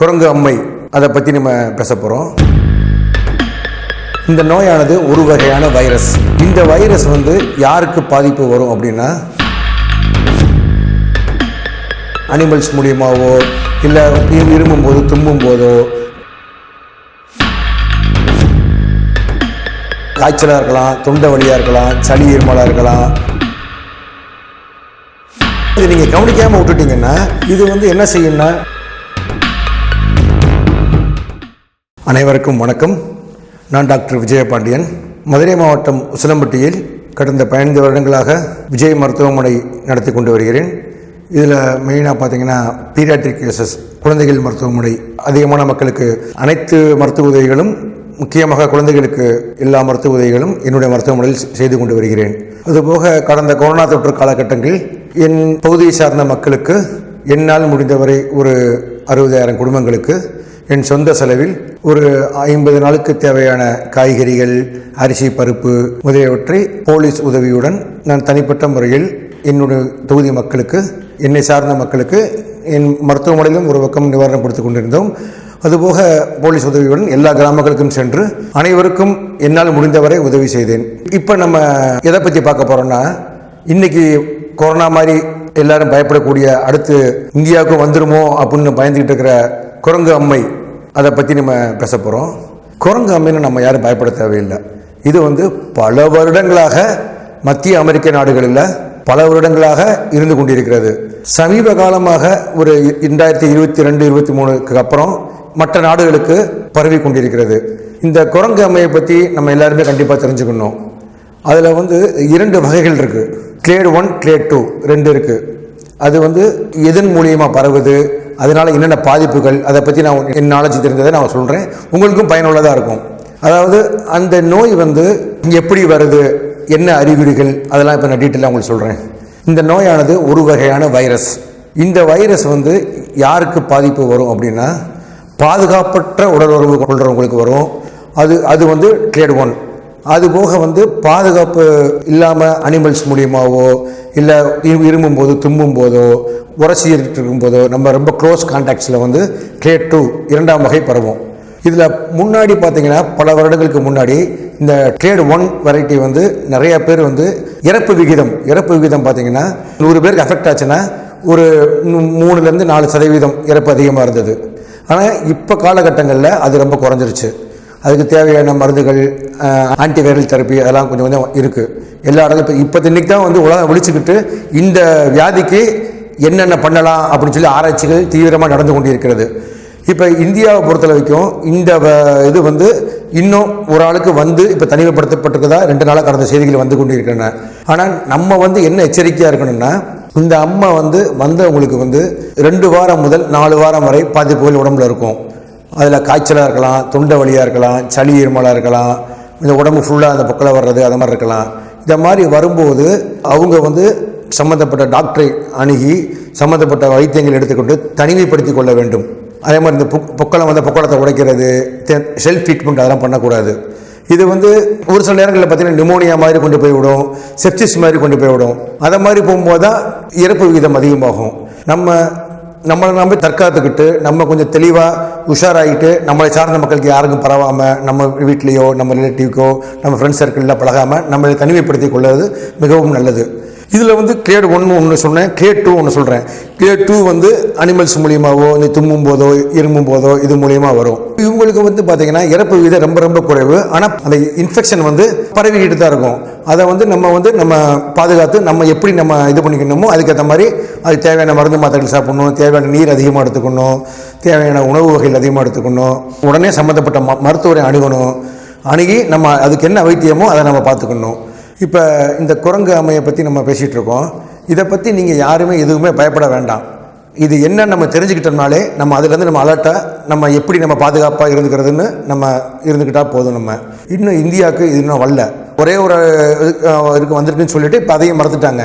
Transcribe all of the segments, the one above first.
குரங்கு அம்மை அதை பற்றி நம்ம பேச போகிறோம் இந்த நோயானது ஒரு வகையான வைரஸ். இந்த வைரஸ் வந்து யாருக்கு பாதிப்பு வரும் அப்படின்னா அனிமல்ஸ் மூலியமாகவோ இல்லை இருமும் போது தும்பும் போதோ காய்ச்சலாக இருக்கலாம் தொண்டை வலியாக இருக்கலாம் சளி இருமலாக இருக்கலாம். இது நீங்கள் கவனிக்காமல் விட்டுட்டீங்கன்னா இது வந்து என்ன செய்யணும்னா அனைவருக்கும் வணக்கம். நான் டாக்டர் விஜயபாண்டியன். மதுரை மாவட்டம் உசிலம்பட்டியில் கடந்த பதினைந்து வருடங்களாக விஜய் மருத்துவமனை நடத்தி கொண்டு வருகிறேன். இதில் மெயினாக பார்த்தீங்கன்னா பீரியாட்ரிக் கேசஸ் குழந்தைகள் மருத்துவமனை அதிகமான மக்களுக்கு அனைத்து மருத்துவ உதவிகளும் முக்கியமாக குழந்தைகளுக்கு எல்லா மருத்துவ உதவிகளும் என்னுடைய மருத்துவமனையில் செய்து கொண்டு வருகிறேன். அதுபோக கடந்த கொரோனா தொற்று காலகட்டங்களில் என் பகுதியை சார்ந்த மக்களுக்கு என்னால் முடிந்தவரை ஒரு அறுபதாயிரம் குடும்பங்களுக்கு என் சொந்த செலவில் ஒரு ஐம்பது நாளுக்கு தேவையான காய்கறிகள் அரிசி பருப்பு முதலியவற்றை போலீஸ் உதவியுடன் நான் தனிப்பட்ட முறையில் என்னுடைய தொகுதி மக்களுக்கு என்னை சார்ந்த மக்களுக்கு என் மருத்துவமனையிலும் ஒரு பக்கம் நிவாரணம் கொடுத்து கொண்டிருந்தோம். அதுபோக போலீஸ் உதவியுடன் எல்லா கிராமங்களுக்கும் சென்று அனைவருக்கும் என்னால் முடிந்தவரை உதவி செய்தேன். இப்போ நம்ம எதை பற்றி பார்க்க போகிறோம்னா இன்னைக்கு கொரோனா மாதிரி எல்லாரும் பயப்படக்கூடிய அடுத்து இந்தியாவுக்கு வந்துருமோ அப்படின்னு பயந்துக்கிட்டு இருக்கிற குரங்கு அம்மை அதை பற்றி நம்ம பேச போகிறோம் குரங்கு அம்மைன்னு நம்ம யாரும் பயப்பட தேவையில்லை. இது வந்து பல வருடங்களாக மத்திய அமெரிக்க நாடுகளில் பல வருடங்களாக இருந்து கொண்டிருக்கிறது. சமீப காலமாக ஒரு ரெண்டாயிரத்தி இருபத்தி ரெண்டு இருபத்தி மூணுக்கு அப்புறம் மற்ற நாடுகளுக்கு பரவி கொண்டிருக்கிறது. இந்த குரங்கு அம்மையை பற்றி நம்ம எல்லாருமே கண்டிப்பாக தெரிஞ்சுக்கணும். அதில் வந்து இரண்டு வகைகள் இருக்குது கிளேட் ஒன் கிளேட் டூ ரெண்டு இருக்குது அது வந்து எதன் மூலியமாக பரவுது? அதனால் என்னென்ன பாதிப்புகள் அதை பற்றி நான் என் நாலேஜ் தெரிஞ்சதை நான் சொல்கிறேன் உங்களுக்கும் பயனுள்ளதாக இருக்கும். அதாவது அந்த நோய் வந்து எப்படி வருது என்ன அறிகுறிகள் அதெல்லாம் இப்போ நான் டீட்டெயிலாக உங்களுக்கு சொல்கிறேன் இந்த நோயானது ஒரு வகையான வைரஸ் இந்த வைரஸ் வந்து யாருக்கு பாதிப்பு வரும் அப்படின்னா பாதுகாப்பற்ற உடலுறவு கொள்கிறவங்களுக்கு வரும். அது அது வந்து கிளேட் ஒன் அது போக வந்து பாதுகாப்பு இல்லாமல் அனிமல்ஸ் மூலியமாகவோ இல்லை இருமும் போது தும்பும் போதோ உரசிட்டு இருக்கும் போதோ நம்ம ரொம்ப க்ளோஸ் கான்டாக்ட்ஸில் வந்து கிளேட் டூ இரண்டாம் வகை பரவும். இதில் முன்னாடி பார்த்தீங்கன்னா பல வருடங்களுக்கு முன்னாடி இந்த ட்ரேட் ஒன் வெரைட்டி வந்து நிறைய பேர் வந்து இறப்பு விகிதம் இறப்பு விகிதம் பார்த்தீங்கன்னா நூறு பேருக்கு அஃபெக்ட் ஆச்சுன்னா ஒரு மூணுலேருந்து நாலு சதவீதம் இறப்பு அதிகமாக இருந்தது. ஆனால் இப்போ காலகட்டங்களில் அது ரொம்ப குறைஞ்சிருச்சு. அதுக்கு தேவையான மருந்துகள் ஆன்டிவைரல் தெரப்பி அதெல்லாம் கொஞ்சம் கொஞ்சம் இருக்குது எல்லா இடத்துல இப்போ இப்போ இன்னைக்கு தான் வந்து உலகம் விழிச்சுக்கிட்டு இந்த வியாதிக்கு என்னென்ன பண்ணலாம் அப்படின்னு சொல்லி ஆராய்ச்சிகள் தீவிரமாக நடந்து கொண்டிருக்கிறது. இப்போ இந்தியாவை பொறுத்த வரைக்கும் இந்த வ- இது வந்து இன்னும் ஒரு ஆளுக்கு வந்து இப்போ தனிமைப்படுத்தப்பட்டிருக்கதா? ரெண்டு நாளாக கடந்த செய்திகள் வந்து கொண்டிருக்கின்றன. ஆனால் நம்ம வந்து என்ன எச்சரிக்கையாக இருக்கணும்னா இந்த அம்மா வந்து வந்தவங்களுக்கு வந்து ரெண்டு வாரம் முதல் நாலு வாரம் வரை பாதிப்புகள் உடம்புல இருக்கும். அதில் காய்ச்சலாக இருக்கலாம் தொண்டை வலியாக இருக்கலாம் சளி இருமலாக இருக்கலாம் இந்த உடம்பு ஃபுல்லாக அந்த பொக்கலை வர்றது அது மாதிரி இருக்கலாம். இந்த மாதிரி வரும்போது அவங்க வந்து சம்மந்தப்பட்ட டாக்டரை அணுகி சம்மந்தப்பட்ட வைத்தியங்கள் எடுத்துக்கொண்டு தனிமைப்படுத்தி கொள்ள வேண்டும். அதே மாதிரி இந்த புக் பொக்களம் வந்து பொக்களத்தை உடைக்கிறது செல்ஃப் ட்ரீட்மெண்ட் அதெல்லாம் பண்ணக்கூடாது. இது வந்து ஒரு சில நேரங்களில் பார்த்தீங்கன்னா நிமோனியா மாதிரி கொண்டு போய் விடும் செப்சிஸ் மாதிரி கொண்டு போய் விடும். அதை மாதிரி போகும்போது தான் இறப்பு விகிதம் அதிகமாகும். நம்ம நம்மளை நம்பி தற்காத்துக்கிட்டு நம்ம கொஞ்சம் தெளிவாக உஷாராகிட்டு நம்மளை சார்ந்த மக்களுக்கு யாருக்கும் பரவாமல் நம்ம வீட்லேயோ நம்ம ரிலேட்டிவ்க்கோ நம்ம ஃப்ரெண்ட்ஸ் சர்க்கிளில் பழகாமல் நம்மளை தனிமைப்படுத்தி கொள்வது மிகவும் நல்லது. இதில் வந்து கிரேட் ஒன்று ஒன்று சொன்னேன். கிரேட் டூ ஒன்று சொல்கிறேன் கிரேட் டூ வந்து அனிமல்ஸ் மூலியமாவோ இந்த தும்மும் போதோ இருமும் போதோ இது மூலியமாக வரும். இவங்களுக்கு வந்து பார்த்தீங்கன்னா இறப்பு விகிதம் ரொம்ப ரொம்ப குறைவு. ஆனால் அந்த இன்ஃபெக்ஷன் வந்து பரவிக்கிட்டு தான் இருக்கும். அதை வந்து நம்ம வந்து நம்ம பாதுகாத்து நம்ம எப்படி நம்ம இது பண்ணிக்கணுமோ அதுக்கேற்ற மாதிரி அது தேவையான மருந்து மாத்திரைகள் சாப்பிடணும் தேவையான நீர் அதிகமாக எடுத்துக்கணும் தேவையான உணவு வகைகள் அதிகமாக எடுத்துக்கணும் உடனே சம்மந்தப்பட்ட ம மருத்துவரை அணுகணும் அணுகி நம்ம அதுக்கு என்ன வைத்தியமோ அதை நம்ம பார்த்துக்கணும். இப்போ இந்த குரங்கு அம்மையை பற்றி நம்ம பேசிகிட்டு இருக்கோம். இதை பற்றி நீங்கள் யாருமே எதுவுமே பயப்பட வேண்டாம். இது என்ன நம்ம தெரிஞ்சுக்கிட்டோம்னாலே நம்ம அதுலேருந்து நம்ம அலர்ட்டாக நம்ம எப்படி நம்ம பாதுகாப்பாக இருந்துக்கிறதுன்னு நம்ம இருந்துக்கிட்டால் போதும் நம்ம. இன்னும் இந்தியாவுக்கு இது இன்னும் வரல. ஒரே ஒரு இருக்கு வந்திருக்குன்னு சொல்லிட்டு இப்போ அதையும் மறந்துட்டாங்க.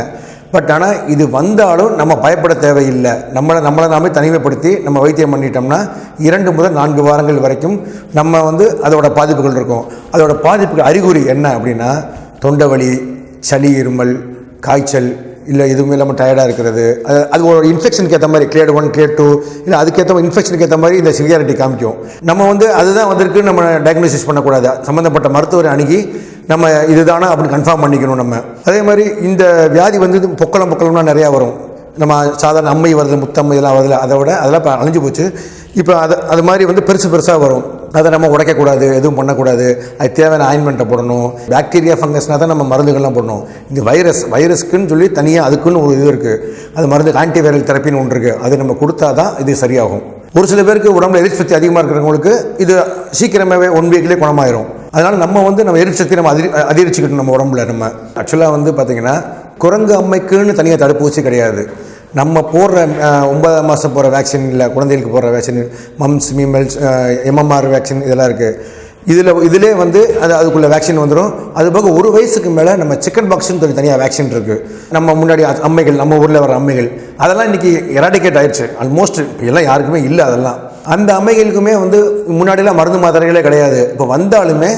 பட் ஆனால் இது வந்தாலும் நம்ம பயப்பட தேவையில்லை. நம்மளை நம்மளை நாமே தனிமைப்படுத்தி நம்ம வைத்தியம் பண்ணிட்டோம்னா இரண்டு முதல் நான்கு வாரங்கள் வரைக்கும் நம்ம வந்து அதோட பாதிப்புகள் இருக்கும். அதோட பாதிப்புகள் அறிகுறி என்ன அப்படின்னா தொண்டை வலி சளி இருமல் காய்ச்சல் இல்லை எதுவுமே இல்லாமல் டயர்டாக இருக்கிறது. அது அது ஒரு இன்ஃபெக்ஷனுக்கு ஏற்ற மாதிரி கிளேட் ஒன் கிளேட் டூ இல்லை அதுக்கேற்ற இன்ஃபெக்ஷனுக்கு ஏற்ற மாதிரி இந்த சிவியாரிட்டி காமிக்கும். நம்ம வந்து அதுதான் வந்திருக்கு நம்ம டயக்னோசிஸ் பண்ணக்கூடாது. சம்மந்தப்பட்ட மருத்துவரை அணுகி நம்ம இதுதானா அப்படின்னு கன்ஃபார்ம் பண்ணிக்கணும் நம்ம. அதே மாதிரி இந்த வியாதி வந்து பொக்களம் பொக்களம்னா நிறையா வரும். நம்ம சாதாரண அம்மை வருது முத்தம்மை இதெல்லாம் வருது அதை விட அதெல்லாம் இப்போ அழிஞ்சு போச்சு. இப்போ அது அது மாதிரி வந்து பெருசு பெருசாக வரும். அதை நம்ம உடைக்கக்கூடாது எதுவும் பண்ணக்கூடாது. அது தேவையான ஆயின்மெண்ட்டை போடணும். பாக்டீரியா ஃபங்கஸ்னால் தான் நம்ம மருந்துகள்லாம் போடணும். இந்த வைரஸ் வைரஸ்க்குன்னு சொல்லி தனியாக அதுக்குன்னு ஒரு இது இருக்குது அது மருந்து ஆன்டிவைரல் தெரப்பின்னு ஒன்று இருக்குது அது நம்ம கொடுத்தா தான் இது சரியாகும். ஒரு சில பேருக்கு உடம்புல எரிசக்தி அதிகமாக இருக்கிறவங்களுக்கு இது சீக்கிரமாகவே ஒன் வீக்லேயே குணமாயிரும். அதனால் நம்ம வந்து நம்ம எரிசக்தி நம்ம அதிரி அதிகரிச்சுக்கிட்டோம் நம்ம உடம்புல நம்ம. ஆக்சுவலாக வந்து பார்த்திங்கன்னா குரங்கு அம்மைக்குன்னு தனியாக தடுப்பூசி கிடையாது. நம்ம போடுற ஒன்பதாம் மாதம் போகிற வேக்சின் இல்லை குழந்தைகளுக்கு போடுற vaccine mumps measles MMR vaccine இதெல்லாம் இருக்குது இதில் இதிலே வந்து அது அதுக்குள்ள வேக்சின் வந்துடும் அது போக ஒரு வயசுக்கு மேலே நம்ம சிக்கன் பாக்ஸ்னு சொல்லி தனியாக வேக்சின் இருக்குது நம்ம முன்னாடி அம்மைகள் நம்ம ஊரில் வர அம்மைகள் அதெல்லாம் இன்றைக்கி எராடிகேட் ஆயிடுச்சு. ஆல்மோஸ்ட் எல்லாம் யாருக்குமே இல்லை அதெல்லாம். அந்த அம்மைகளுக்குமே வந்து முன்னாடிலாம் மருந்து மாத்திரைகளே கிடையாது. இப்போ வந்தாலுமே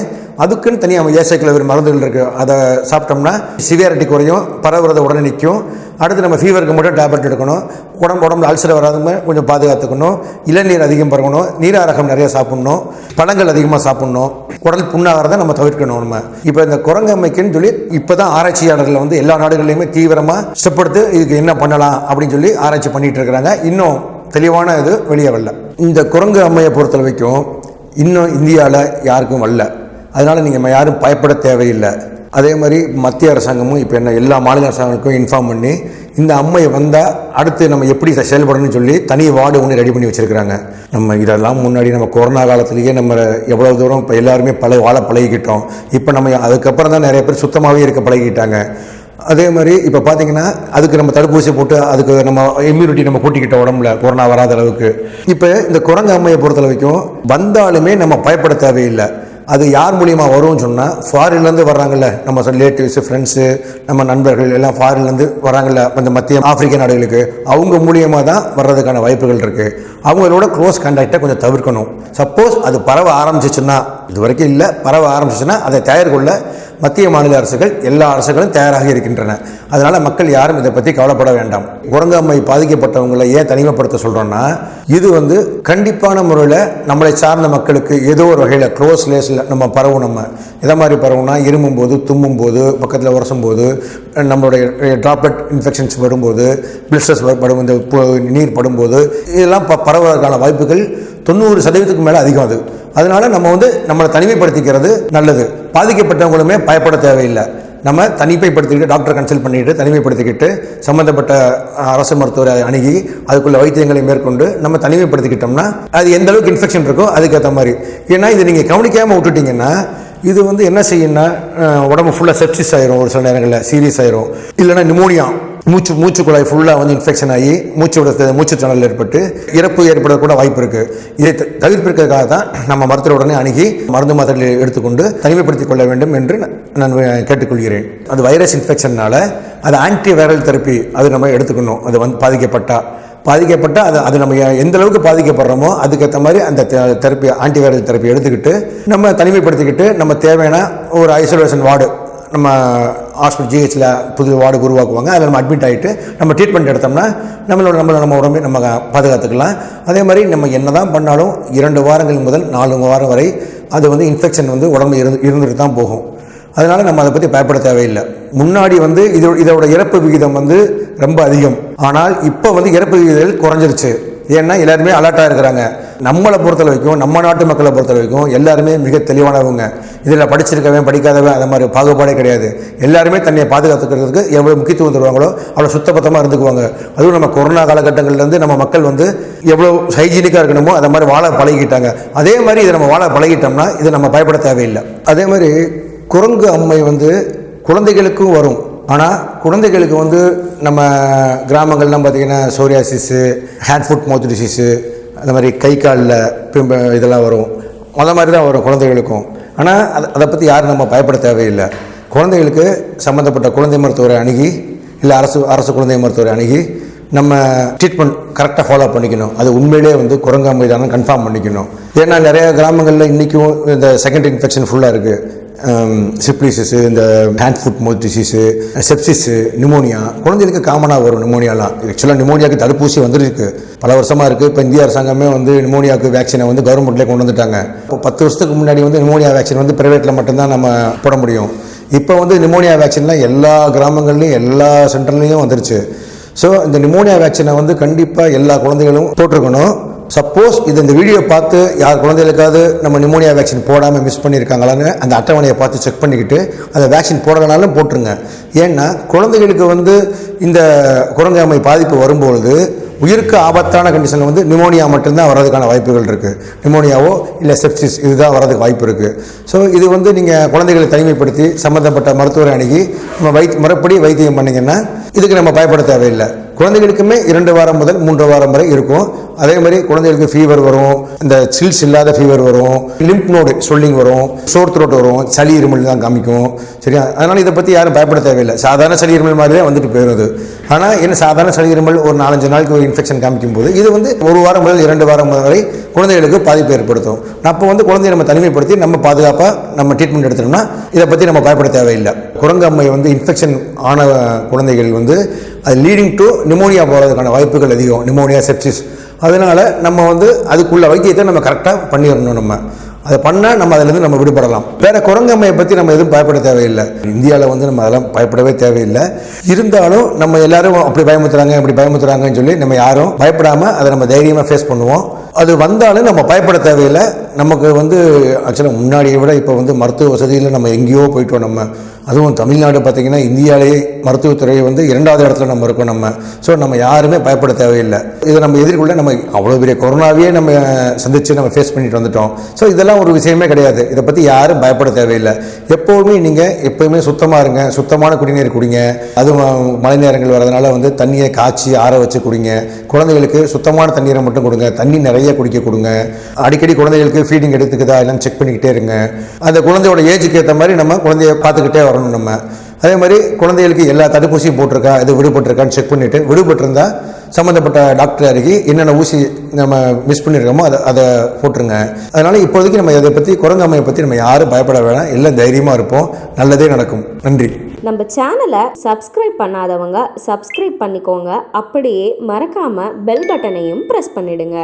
அதுக்குன்னு தனியாக ஏசைக்கில் மருந்துகள் இருக்குது அதை சாப்பிட்டோம்னா சிவியாரிட்டி குறையும் பரவுறத உடனே நிற்கும். அடுத்து நம்ம ஃபீவருக்கு மட்டும் டேப்லெட் எடுக்கணும். உடம்பு உடம்புல அல்சர் வராதுமே கொஞ்சம் பாதுகாத்துக்கணும். இளநீர் அதிகம் பருகணும் நீராரகம் நிறைய சாப்பிடணும். பழங்கள் அதிகமாக சாப்பிடணும். குடல் புண்ணாகிறத நம்ம தவிர்க்கணும் நம்ம. இப்போ இந்த குரங்கம்மைக்குன்னு சொல்லி இப்போ தான் ஆராய்ச்சியாளர்கள் வந்து எல்லா நாடுகள்லையுமே தீவிரமாக ஸ்டெப் எடுத்து இதுக்கு என்ன பண்ணலாம் அப்படின்னு சொல்லி ஆராய்ச்சி பண்ணிட்டு இருக்கிறாங்க. இன்னும் தெளிவான இது வெளியே வரல. இந்த குரங்கு அம்மையை பொறுத்த வரைக்கும் இன்னும் இந்தியாவில் யாருக்கும் வரல. அதனால் நீங்கள் யாரும் பயப்பட தேவையில்லை. அதே மாதிரி மத்திய அரசாங்கமும் இப்போ என்ன எல்லா மாநில அரசாங்கங்களுக்கும் இன்ஃபார்ம் பண்ணி இந்த அம்மை வந்தால் அடுத்து நம்ம எப்படி செயல்படணும்னு சொல்லி தனி வார்டு ஒன்று ரெடி பண்ணி வச்சுருக்கிறாங்க. நம்ம இதெல்லாம் முன்னாடி நம்ம கொரோனா காலத்துலேயே நம்ம எவ்வளோ தூரம் இப்போ எல்லாருமே பழைய வாழ பழகிக்கிட்டோம். இப்போ நம்ம அதுக்கப்புறம் தான் நிறைய பேர் சுத்தமாகவே இருக்க பழகிக்கிட்டாங்க. அதே மாதிரி இப்போ பார்த்தீங்கன்னா அதுக்கு நம்ம தடுப்பூசி போட்டு அதுக்கு நம்ம இம்யூனிட்டி நம்ம கூட்டிக்கிட்ட உடம்புல கொரோனா வராத அளவுக்கு. இப்போ இந்த குரங்கு அம்மையை பொறுத்த வரைக்கும் வந்தாலுமே நம்ம பயப்பட தேவையில்லை. அது யார் மூலியமா வரும்னு சொன்னால் ஃபாரின்லேருந்து வர்றாங்கல்ல நம்ம ரிலேட்டிவ்ஸு ஃப்ரெண்ட்ஸு நம்ம நண்பர்கள் எல்லாம் ஃபாரின்லேருந்து வராங்கல்ல அந்த மத்திய ஆப்பிரிக்க நாடுகளுக்கு அவங்க மூலியமாக தான் வர்றதுக்கான வாய்ப்புகள் இருக்குது அவங்களோட க்ளோஸ் கான்டாக்டை கொஞ்சம் தவிர்க்கணும். சப்போஸ் அது பரவ ஆரம்பிச்சிச்சுன்னா இது வரைக்கும் இல்லை பரவ ஆரம்பிச்சிச்சுன்னா அதை தயார் கொள்ள மத்திய மாநில அரசுகள் எல்லா அரசுகளும் தயாராக இருக்கின்றன. அதனால் மக்கள் யாரும் இதை பற்றி கவலைப்பட வேண்டாம். குரங்கம்மை பாதிக்கப்பட்டவங்களை ஏன் தனிமைப்படுத்த சொல்கிறோன்னா இது வந்து கண்டிப்பான முறையில் நம்மளை சார்ந்த மக்களுக்கு ஏதோ ஒரு வகையில் க்ளோஸ் லேஸில் நம்ம பரவும் நம்ம. எதை மாதிரி பரவுனா இருமும் போது தும்மும் போது பக்கத்தில் உரசும் போது நம்மளுடைய ட்ராப்லெட் இன்ஃபெக்ஷன்ஸ் வரும்போது பிளிஸ்டர்ஸ் படும் இந்த நீர் படும்போது இதெல்லாம் ப பரவுவதற்கான வாய்ப்புகள் தொண்ணூறு சதவீதத்துக்கு மேலே அதிகம் அது. அதனால நம்ம வந்து நம்மளை தனிமைப்படுத்திக்கிறது நல்லது. பாதிக்கப்பட்டவங்களுமே பயப்பட தேவையில்லை. நம்ம தனிமைப்படுத்திக்கிட்டு டாக்டரை கன்சல்ட் பண்ணிட்டு தனிமைப்படுத்திக்கிட்டு சம்மந்தப்பட்ட அரசு மருத்துவரை அணுகி அதுக்குள்ள வைத்தியங்களை மேற்கொண்டு நம்ம தனிமைப்படுத்திக்கிட்டோம்னா அது எந்த அளவுக்கு இன்ஃபெக்ஷன் இருக்கோ அதுக்கேற்ற மாதிரி. ஏன்னா இது நீங்கள் கவனிக்காமல் விட்டுட்டீங்கன்னா இது வந்து என்ன செய்யும்னா உடம்பு ஃபுல்லாக செப்சிஸ் ஆயிரும் ஒரு சில நேரங்களில் சீரியஸ் ஆயிரும். இல்லைன்னா நிமோனியா மூச்சு மூச்சு குழாய் ஃபுல்லாக வந்து இன்ஃபெக்ஷன் ஆகி மூச்சோட விட மூச்சு திணறல் ஏற்பட்டு இறப்பு ஏற்பட கூட வாய்ப்பு இருக்குது இதை தவிர்ப்பிற்காக தான் நம்ம மருத்துவ உடனே அணுகி மருந்து மாத்திரை எடுத்துக்கொண்டு தனிமைப்படுத்திக் கொள்ள வேண்டும் என்று நான் கேட்டுக்கொள்கிறேன். அது வைரஸ் இன்ஃபெக்ஷன்னால அது ஆன்டி வைரல் தெரப்பி அது நம்ம எடுத்துக்கணும். அது வந்து பாதிக்கப்பட்டால் பாதிக்கப்பட்டால் அது அது நம்ம எந்த அளவுக்கு பாதிக்கப்படுறோமோ அதுக்கேற்ற மாதிரி அந்த தெரப்பி ஆன்டிவைரல் தெரப்பி எடுத்துக்கிட்டு நம்ம தனிமைப்படுத்திக்கிட்டு நம்ம தேவையான ஒரு ஐசோலேஷன் வார்டு நம்ம ஹாஸ்பிட்டல் ஜிஹெச்சில் புது வார்டு உருவாக்குவாங்க. அதில் நம்ம அட்மிட் ஆகிட்டு நம்ம ட்ரீட்மெண்ட் எடுத்தோம்னா நம்மளோட நம்மளோட நம்ம உடம்பை நம்ம பாதுகாத்துக்கலாம். அதே மாதிரி நம்ம என்ன தான் பண்ணாலும் இரண்டு வாரங்கள் முதல் நாலு வாரம் வரை அது வந்து இன்ஃபெக்ஷன் வந்து உடம்பு இருந்து இருந்துட்டு தான் போகும். அதனால் நம்ம அதை பற்றி பயப்பட தேவையில்லை. முன்னாடி வந்து இதோட இதோட இறப்பு விகிதம் வந்து ரொம்ப அதிகம். ஆனால் இப்போ வந்து இறப்பு விகிதங்கள் குறைஞ்சிருச்சு. ஏன்னா எல்லாருமே அலர்ட்டாக இருக்கிறாங்க. நம்மளை பொறுத்த வரைக்கும் நம்ம நாட்டு மக்களை பொறுத்த வரைக்கும் எல்லாருமே மிக தெளிவானவங்க. இதில் படிச்சிருக்கவன் படிக்காதவன் அந்த மாதிரி பாகுபாடே கிடையாது. எல்லாருமே தன்னை பாதுகாத்துக்கிறதுக்கு எவ்வளோ முக்கியத்துவம் தருவாங்களோ அவ்வளோ சுத்தபத்தமாக இருந்துக்குவாங்க. அதுவும் நம்ம கொரோனா காலகட்டங்கள்லேருந்து நம்ம மக்கள் வந்து எவ்வளோ ஹைஜீனிக்காக இருக்கணுமோ அதை மாதிரி வாழ பழகிட்டாங்க. அதே மாதிரி இதை நம்ம வாழ பழகிட்டோம்னா இதை நம்ம பயப்பட தேவையில்லை. அதே மாதிரி குரங்கு அம்மை வந்து குழந்தைகளுக்கும் வரும். ஆனால் குழந்தைகளுக்கு வந்து நம்ம கிராமங்கள்லாம் பார்த்திங்கன்னா psoriasis hand foot mouth disease அந்த மாதிரி கை காலில் பிம்ப இதெல்லாம் வரும். அந்த மாதிரி தான் வரும் குழந்தைகளுக்கும். ஆனால் அதை அதை பற்றி யாரும் நம்ம பயப்பட தேவையில்லை. குழந்தைகளுக்கு சம்மந்தப்பட்ட குழந்தை மருத்துவரை அணுகி இல்லை அரசு அரசு குழந்தை மருத்துவரை அணுகி நம்ம ட்ரீட்மெண்ட் கரெக்டாக ஃபாலோ பண்ணிக்கணும். அது உண்மையிலே வந்து குரங்காமை தானே கன்ஃபார்ம் பண்ணிக்கணும். ஏன்னா நிறைய கிராமங்களில் இன்றைக்கும் இந்த செகண்ட் இன்ஃபெக்ஷன் ஃபுல்லாக இருக்குது Um, சிப்ளிசிஸு இந்த hand foot mouth disease sepsis pneumonia குழந்தைகளுக்கு காமனாக வரும் நிமோனியாலாம் ஆக்சுவலாக நிமோனியாவுக்கு தடுப்பூசி வந்துருக்கு பல வருஷமாக இருக்குது இப்போ இந்திய அரசாங்கமே வந்து நிமோனியாவுக்கு வேக்சினை வந்து கவர்மெண்ட்லேயே கொண்டு வந்துட்டாங்க. இப்போ பத்து வருஷத்துக்கு முன்னாடி வந்து நிமோனியா வேக்சின் வந்து ப்ரைவேட்டில் மட்டும்தான் நம்ம போட முடியும். இப்போ வந்து நிமோனியா வேக்சின்லாம் எல்லா கிராமங்கள்லையும் எல்லா சென்டர்லேயும் வந்துருச்சு. ஸோ இந்த நிமோனியா வேக்சினை வந்து கண்டிப்பாக எல்லா குழந்தைகளும் போட்டிருக்கணும். சப்போஸ் இது இந்த வீடியோ பார்த்து யார் குழந்தைகளுக்காவது நம்ம நிமோனியா வேக்சின் போடாமல் மிஸ் பண்ணியிருக்காங்களான்னு அந்த அட்டவணையை பார்த்து செக் பண்ணிக்கிட்டு அந்த வேக்சின் போடலனாலும் போட்டுருங்க. ஏன்னா குழந்தைகளுக்கு வந்து இந்த குரங்காமை பாதிப்பு வரும்பொழுது உயிருக்கு ஆபத்தான கண்டிஷனில் வந்து நிமோனியா மட்டும்தான் வர்றதுக்கான வாய்ப்புகள் இருக்குது நிமோனியாவோ இல்லை செப்சிஸ் இதுதான் வர்றதுக்கு வாய்ப்பு இருக்குது ஸோ இது வந்து நீங்கள் குழந்தைகளை தனிமைப்படுத்தி சம்மந்தப்பட்ட மருத்துவரை அணுகி நம்ம வைத் முறைப்படி வைத்தியம் பண்ணிங்கன்னா இதுக்கு நம்ம பயப்பட தேவையில்லை. குழந்தைகளுக்குமே இரண்டு வாரம் முதல் மூன்று வாரம் வரை இருக்கும். அதே மாதிரி குழந்தைகளுக்கு ஃபீவர் வரும். இந்த சில்ஸ் இல்லாத ஃபீவர் வரும். லிம்ப் நோடு சொல்லிங் வரும். சோர் த்ரோட் வரும். சளி இருமல் தான் காமிக்கும். சரியா? அதனால் இதை பற்றி யாரும் பயப்பட தேவையில்லை. சாதாரண சளி இருமல் மாதிரி தான் வந்துட்டு போயிடும் ஆனால் என்ன சாதாரண சளி இருமல் ஒரு நாலஞ்சு நாளைக்கு ஒரு இன்ஃபெக்ஷன் காமிக்கும் போது இது வந்து ஒரு வாரம் முதல் இரண்டு வாரம் வரை குழந்தைகளுக்கு பாதிப்பு ஏற்படுத்தும். அப்போ வந்து குழந்தையை நம்ம தனிமைப்படுத்தி நம்ம பாதுகாப்பாக நம்ம ட்ரீட்மெண்ட் எடுத்தோம்னா இதை பற்றி நம்ம பயப்பட தேவையில்லை. குரங்கம்மை வந்து இன்ஃபெக்ஷன் ஆன குழந்தைகள் வந்து அது லீடிங் டு நிமோனியா போகிறதுக்கான வாய்ப்புகள் அதிகம். நிமோனியா செப்சிஸ் அதனால் நம்ம வந்து அதுக்குள்ள வைத்தியத்தை நம்ம கரெக்டாக பண்ணிடணும் நம்ம. அதை பண்ணால் நம்ம அதிலேருந்து நம்ம விடுபடலாம். வேற குரங்கம்மையை பற்றி நம்ம எதுவும் பயப்பட தேவையில்லை. இந்தியாவில் வந்து நம்ம அதெல்லாம் பயப்படவே தேவையில்லை. இருந்தாலும் நம்ம எல்லாரும் அப்படி பயமுத்துறாங்க இப்படி பயமுத்துறாங்கன்னு சொல்லி நம்ம யாரும் பயப்படாமல் அதை நம்ம தைரியமாக ஃபேஸ் பண்ணுவோம். அது வந்தாலும் நம்ம பயப்பட தேவையில்லை. நமக்கு வந்து ஆக்சுவலாக முன்னாடியை விட இப்போ வந்து மருத்துவ வசதியில் நம்ம எங்கேயோ போயிட்டோம் நம்ம. அதுவும் தமிழ்நாடு பார்த்திங்கன்னா இந்தியாவிலேயே மருத்துவத்துறை வந்து இரண்டாவது இடத்துல நம்ம இருக்கோம் நம்ம. ஸோ நம்ம யாருமே பயப்பட தேவையில்லை. இதை நம்ம எதிர்கொள்ள நம்ம அவ்வளோ பெரிய கொரோனாவே நம்ம சந்தித்து நம்ம ஃபேஸ் பண்ணிட்டு வந்துட்டோம். ஸோ இதெல்லாம் ஒரு விஷயமே கிடையாது. இதை பற்றி யாரும் பயப்பட தேவையில்லை. எப்போவுமே நீங்கள் எப்போவுமே சுத்தமாக இருங்க. சுத்தமான குடிநீர் குடிங்க. அது மழை நேரங்கள் வரதுனால வந்து தண்ணியை காய்ச்சி ஆற வச்சு குடிங்க. குழந்தைகளுக்கு சுத்தமான தண்ணீரை மட்டும் கொடுங்க. தண்ணி நிறைய குடிக்க கொடுங்க. அடிக்கடி குழந்தைகளுக்கு ஃபீடிங் எடுத்துக்குதா எல்லாம் செக் பண்ணிக்கிட்டே இருங்க. அந்த குழந்தையோட ஏஜுக்கு ஏற்ற மாதிரி நம்ம குழந்தைய பார்த்துக்கிட்டே வரணும். நம்ம. அதே மாதிரி குழந்தைகளுக்கு எல்லா தடுப்பூசியும் போட்டிருக்கா இது விடுபட்டிருக்கான்னு செக் பண்ணிவிட்டு விடுபட்டிருந்தா சம்மந்தப்பட்ட டாக்டர் அருகே என்னென்ன ஊசி நம்ம மிஸ் பண்ணியிருக்கோமோ அதை அதை போட்டுருங்க. அதனால் இப்போதைக்கு நம்ம இதை பற்றி குரங்கம்மையை பற்றி நம்ம யாரும் பயப்பட வேணாம். எல்லாம் தைரியமாக இருப்போம். நல்லதே நடக்கும். நன்றி. நம்ம சேனலை சப்ஸ்கிரைப் பண்ணாதவங்க சப்ஸ்கிரைப் பண்ணிக்கோங்க. அப்படியே மறக்காமல் பெல் பட்டனையும் ப்ரெஸ் பண்ணிடுங்க.